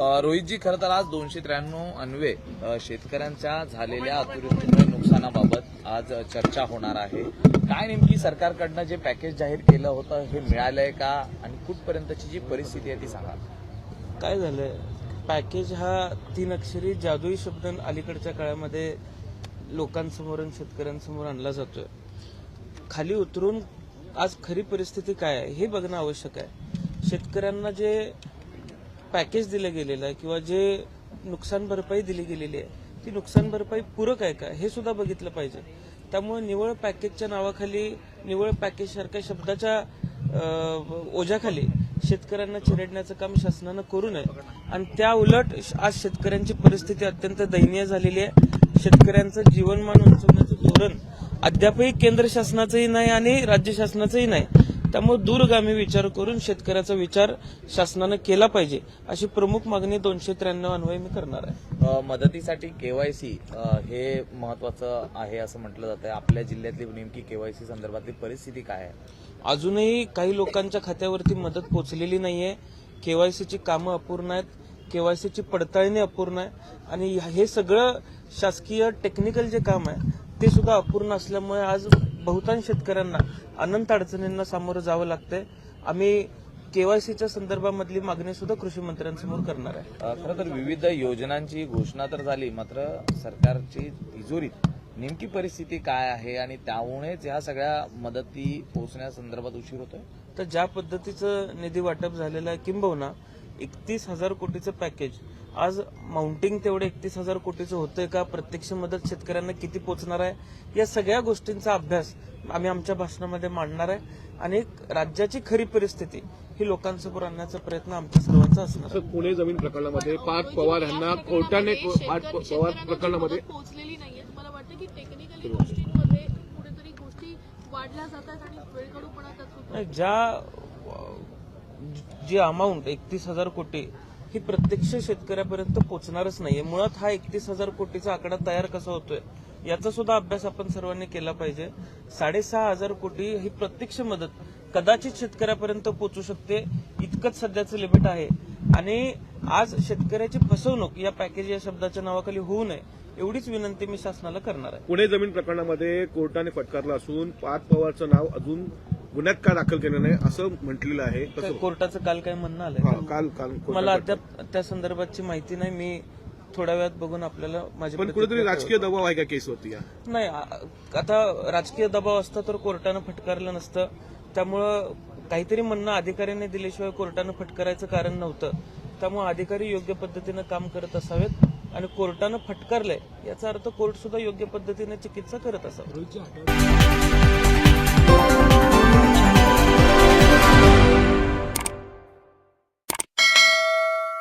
रोहितजी खरं तर आज दोनशे त्र्याण्णव अन्वे शेतकऱ्यांच्या झालेल्या अतिवृष्टीमुळे नुकसानाबाबत आज चर्चा होणार आहे. काय नेमकी सरकारकडनं जे पॅकेज जाहीर केलं होतं हे मिळालंय का? आणि कुठपर्यंतची जी परिस्थिती आहे ती सांगा. काय झालंय? पॅकेज हा तीन अक्षरी जादुई शब्द अलीकडच्या काळामध्ये लोकांसमोर आणि शेतकऱ्यांसमोर आणला जातोय. खाली उतरून आज खरी परिस्थिती काय आहे हे बघणं आवश्यक आहे. शेतकऱ्यांना जे पॅकेज दिलं गेलेलं आहे किंवा जे नुकसान भरपाई दिली गेलेली आहे ती नुकसान भरपाई पूरक आहे का? हे सुद्धा बघितलं पाहिजे. त्यामुळे निवळ पॅकेजच्या नावाखाली निवळ पॅकेज सारख्या शब्दाच्या ओझ्याखाली शेतकऱ्यांना चिरडण्याचं काम शासनानं करू नये. आणि त्या उलट आज शेतकऱ्यांची परिस्थिती अत्यंत दयनीय झालेली आहे. शेतकऱ्यांचं जीवनमान उंचवण्याचं धोरण अद्यापही केंद्र शासनाचंही नाही आणि राज्य शासनाचंही नाही. त्यामुळे दूरगामी विचार करून शेतकऱ्याचा विचार शासनानं केला पाहिजे अशी प्रमुख मागणी दोनशे त्र्याण्णव अन्वये मी करणार आहे. मदतीसाठी केवायसी हे महत्वाचं आहे असं म्हटलं जातं आपल्या जिल्ह्यातली नेमकी केवायसी संदर्भातली परिस्थिती काय आहे? अजूनही काही लोकांच्या खात्यावरती मदत पोचलेली नाहीये. केवायसीची कामं अपूर्ण आहेत. केवायसीची पडताळणी अपूर्ण आहे. आणि हे सगळं शासकीय टेक्निकल जे काम आहे ते सुद्धा अपूर्ण असल्यामुळे आज बहुतांश शेतकऱ्यांना अनंत अडचणींना सामोरं जावं लागतंय. आम्ही केवायसीच्या संदर्भामधली मागणी सुद्धा कृषी मंत्र्यांसमोर करणार आहे. खरं तर विविध योजनांची घोषणा तर झाली मात्र सरकारची तिजोरीत नेमकी परिस्थिती काय आहे आणि त्यामुळेच ह्या सगळ्या मदती पोहोचण्यासंदर्भात उशीर होतोय? तर ज्या पद्धतीचं निधी वाटप झालेलं आहे किंबहुना एकतीस हजार कोटीचं पॅकेज आज माउंटिंग तेवढं एकतीस हजार कोटीचं होतंय का? प्रत्यक्ष मदत शेतकऱ्यांना किती पोचणार आहे? या सगळ्या गोष्टींचा अभ्यास आम्ही आमच्या भाषणामध्ये मांडणार आहे. आणि एक राज्याची खरी परिस्थिती ही लोकांसमोर आणण्याचा प्रयत्न आमच्या सर्वांचा असणार पुणे जमीन प्रकरणामध्ये पार्थ पवार यांना कोर्टाने पार्थ पवार प्रकरणामध्ये पोहोचलेली नाहीये तुम्हाला वाटतं की टेक्निकली गोष्टींमध्ये कुठेतरी गोष्टी वाढल्या जातात आणि वेळकडूपणा ज्या जी अमाऊंट एकतीस हजार कोटी ही प्रत्यक्ष शेतकऱ्यापर्यंत पोहोचणारच नाहीये. मुळात हा एकतीस हजार कोटीचा आकडा तयार कसा होतोय याचा सुद्धा अभ्यास आपण सर्वांनी केला पाहिजे. साडेसहा हजार कोटी ही प्रत्यक्ष मदत कदाचित शेतकऱ्यापर्यंत पोहोचू शकते इतकंच सध्याचं लिमिट आहे. आणि आज शेतकऱ्याची फसवणूक या पॅकेज या शब्दाच्या नावाखाली होऊ नये एवढीच विनंती मी शासनाला करणार आहे. पुणे जमीन प्रकरणामध्ये कोर्टाने फटकारला असून पार्थ पवारचं नाव अजून गुन्ह्यात का दाखल केलं नाही असं म्हटलेलं आहे. काय कसं कोर्टाचं काल काय म्हणणं का? काल काल मला अद्याप त्या संदर्भातची माहिती नाही. मी थोड्या वेळात बघून आपल्याला माझी पण कुठेतरी राजकीय दबाव आहे का या? कळवेन. नाही आता राजकीय दबाव असता तर कोर्टानं फटकारलं नसतं. त्यामुळं काहीतरी म्हणणं अधिकाऱ्यांनी दिल्याशिवाय कोर्टानं फटकारायचं कारण नव्हतं. त्यामुळे अधिकारी योग्य पद्धतीनं काम करत असावेत आणि कोर्टानं फटकारलंय. याचा अर्थ कोर्ट सुद्धा योग्य पद्धतीने चिकित्सा करत असावं.